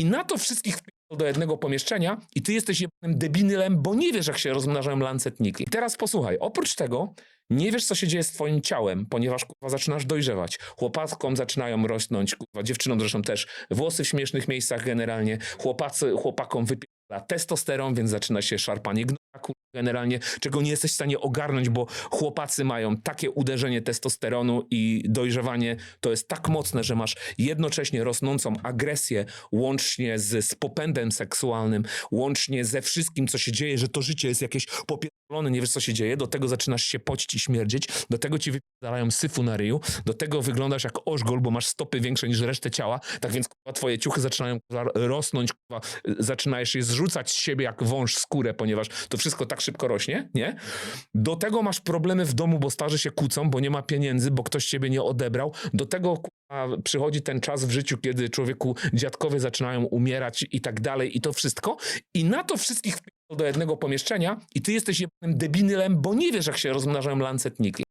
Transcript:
I na to wszystkich do jednego pomieszczenia i ty jesteś jednym debilem, bo nie wiesz, jak się rozmnażają lancetniki. I teraz posłuchaj, oprócz tego nie wiesz, co się dzieje z twoim ciałem, ponieważ kurwa zaczynasz dojrzewać. Chłopakom zaczynają rosnąć, kurwa, dziewczynom zresztą też, włosy w śmiesznych miejscach generalnie, chłopacy, chłopakom wypiera testosteron, więc zaczyna się szarpanie gnota, kurwa, generalnie, czego nie jesteś w stanie ogarnąć, bo chłopacy mają takie uderzenie testosteronu i dojrzewanie to jest tak mocne, że masz jednocześnie rosnącą agresję łącznie z, z popędem seksualnym, łącznie ze wszystkim, co się dzieje, że to życie jest jakieś popierdolone, nie wiesz, co się dzieje, do tego zaczynasz się pocić i śmierdzieć, do tego ci wypierdalają syfu na ryju, do tego wyglądasz jak ożgol, bo masz stopy większe niż resztę ciała, tak więc twoje ciuchy zaczynają rosnąć, kurwa, zaczynajesz je zrzucać z siebie jak wąż skórę, ponieważ to wszystko tak szybko rośnie, nie? Do tego masz problemy w domu, bo starzy się kłócą, bo nie ma pieniędzy, bo ktoś ciebie nie odebrał. Do tego kurwa, przychodzi ten czas w życiu, kiedy człowieku dziadkowie zaczynają umierać i tak dalej i to wszystko. I na to wszystkich do jednego pomieszczenia i ty jesteś jednym debilem, bo nie wiesz, jak się rozmnażają lancetniki.